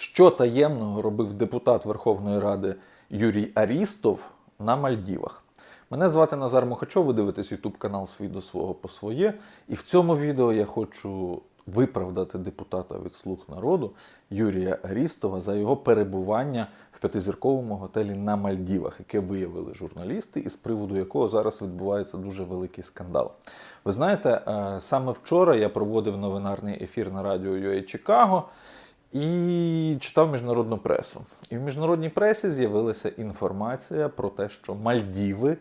Що таємного робив депутат Верховної Ради Юрій Арістов на Мальдівах? Мене звати Назар Мухачов, ви дивитесь YouTube канал Свій до свого по своє. І в цьому відео я хочу виправдати депутата від Слуг народу Юрія Арістова за його перебування в п'ятизірковому готелі на Мальдівах, яке виявили журналісти, і з приводу якого зараз відбувається дуже великий скандал. Ви знаєте, е, саме вчора я проводив новинарний ефір на радіо UA Чикаго. І читав міжнародну пресу. І в міжнародній пресі з'явилася інформація про те, що Мальдіви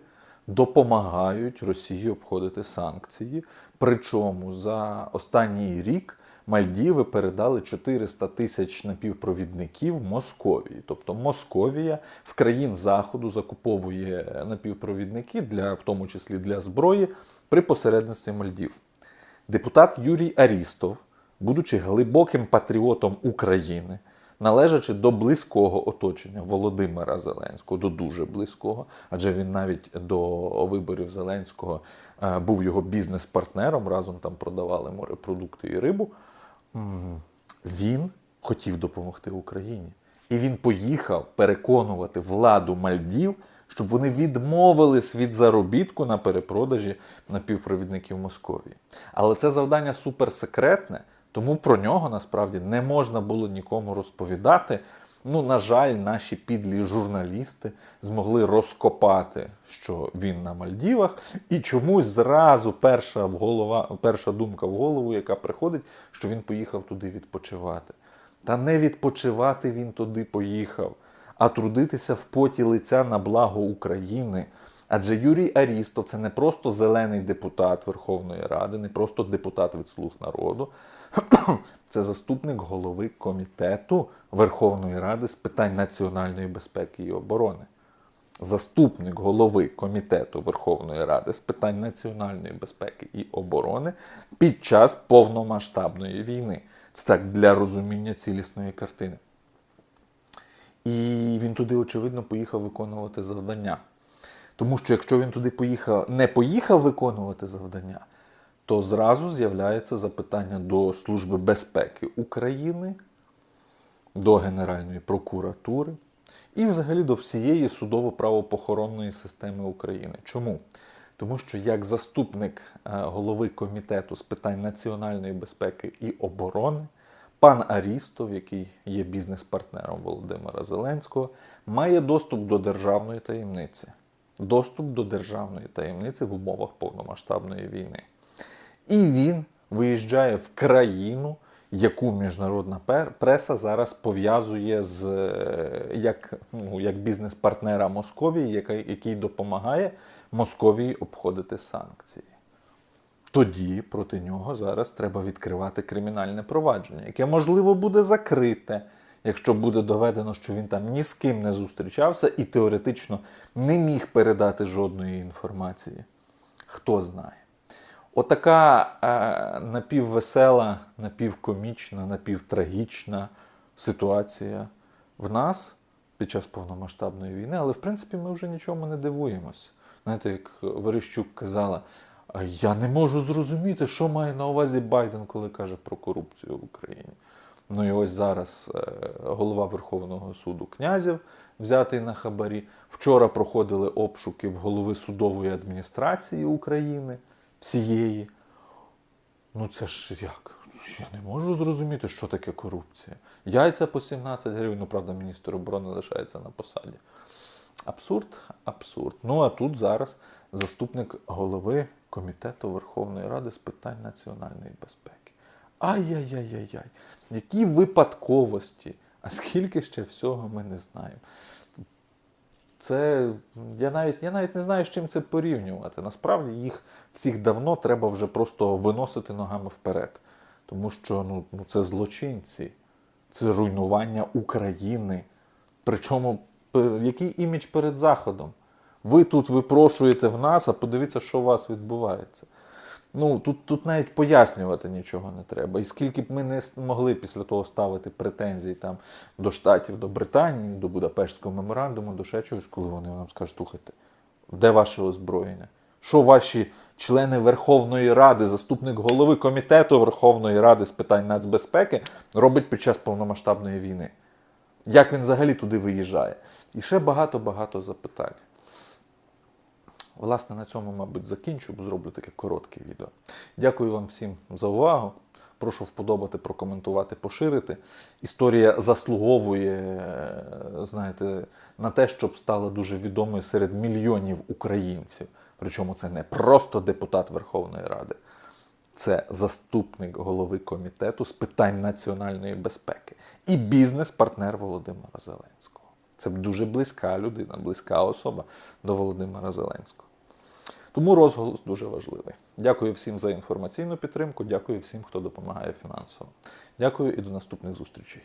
допомагають Росії обходити санкції. Причому за останній рік Мальдіви передали 400 тисяч напівпровідників Московії. Тобто Московія в країн Заходу закуповує напівпровідники для, в тому числі для зброї, при посередництві Мальдів. Депутат Юрій Арістов, будучи глибоким патріотом України, належачи до близького оточення Володимира Зеленського, до дуже близького, адже він навіть до виборів Зеленського е, був його бізнес-партнером, разом там продавали морепродукти і рибу. Він хотів допомогти Україні. І він поїхав переконувати владу Мальдів, щоб вони відмовились від заробітку на перепродажі напівпровідників Московії. Але це завдання суперсекретне, тому про нього насправді не можна було нікому розповідати. Ну, на жаль, наші підлі журналісти змогли розкопати, що він на Мальдівах, і чомусь зразу перша, в голова, перша думка в голову, яка приходить, що він поїхав туди відпочивати. Та не відпочивати він туди поїхав, а трудитися в поті лиця на благо України. Адже Юрій Арістов це не просто зелений депутат Верховної Ради, не просто депутат від Слуг народу, це заступник голови комітету Верховної Ради з питань національної безпеки і оборони. Заступник голови комітету Верховної Ради з питань національної безпеки і оборони під час повномасштабної війни. Це так для розуміння цілісної картини. І він туди, очевидно, поїхав виконувати завдання. Тому що якщо він туди поїхав, не поїхав виконувати завдання, то зразу з'являється запитання до Служби безпеки України, до Генеральної прокуратури і взагалі до всієї судово-правопохоронної системи України. Чому? Тому що як заступник е, голови комітету з питань національної безпеки і оборони, пан Арістов, який є бізнес-партнером Володимира Зеленського, має доступ до державної таємниці. Доступ до державної таємниці в умовах повномасштабної війни. І він виїжджає в країну, яку міжнародна преса зараз пов'язує з е, як, ну, як бізнес-партнера Московії, який, який допомагає Московії обходити санкції. Тоді проти нього зараз треба відкривати кримінальне провадження, яке можливо буде закрите, якщо буде доведено, що він там ні з ким не зустрічався і теоретично не міг передати жодної інформації. Хто знає. Отака е, напіввесела, напівкомічна, напівтрагічна ситуація в нас під час повномасштабної війни, але в принципі ми вже нічому не дивуємось. Знаєте, як Верещук казала, я не можу зрозуміти, що має на увазі Байден, коли каже про корупцію в Україні. Ну і ось зараз е, голова Верховного суду князів взятий на хабарі. Вчора проходили обшуки в голови судової адміністрації України всієї. Ну це ж як? Я не можу зрозуміти, що таке корупція. Яйця по 17 гривень, ну правда, міністр оборони лишається на посаді. Абсурд, абсурд. Ну а тут зараз заступник голови комітету Верховної Ради з питань національної безпеки. Ай-яй-яй-яй-яй. Які випадковості, а скільки ще всього ми не знаємо. Це я навіть, я навіть не знаю, з чим це порівнювати. Насправді їх всіх давно треба вже просто виносити ногами вперед. Тому що ну, ну, це злочинці, це руйнування України. Причому який імідж перед Заходом? Ви тут випрошуєте в нас, а подивіться, що у вас відбувається. Ну, тут, тут навіть пояснювати нічого не треба. І скільки б ми не могли після того ставити претензій там, до Штатів, до Британії, до Будапештського меморандуму, до ще чогось, коли вони нам скажуть, слухайте, де ваше озброєння? Що ваші члени Верховної Ради, заступник голови комітету Верховної Ради з питань нацбезпеки робить під час повномасштабної війни? Як він взагалі туди виїжджає? І ще багато-багато запитань. Власне, на цьому, мабуть, закінчу, бо зроблю таке коротке відео. Дякую вам всім за увагу. Прошу вподобати, прокоментувати, поширити. Історія заслуговує, знаєте, на те, щоб стала дуже відомою серед мільйонів українців. Причому це не просто депутат Верховної Ради, це заступник голови комітету з питань національної безпеки і бізнес-партнер Володимира Зеленського. Це дуже близька людина, близька особа до Володимира Зеленського. Тому розголос дуже важливий. Дякую всім за інформаційну підтримку. Дякую всім, хто допомагає фінансово. Дякую і до наступних зустрічей.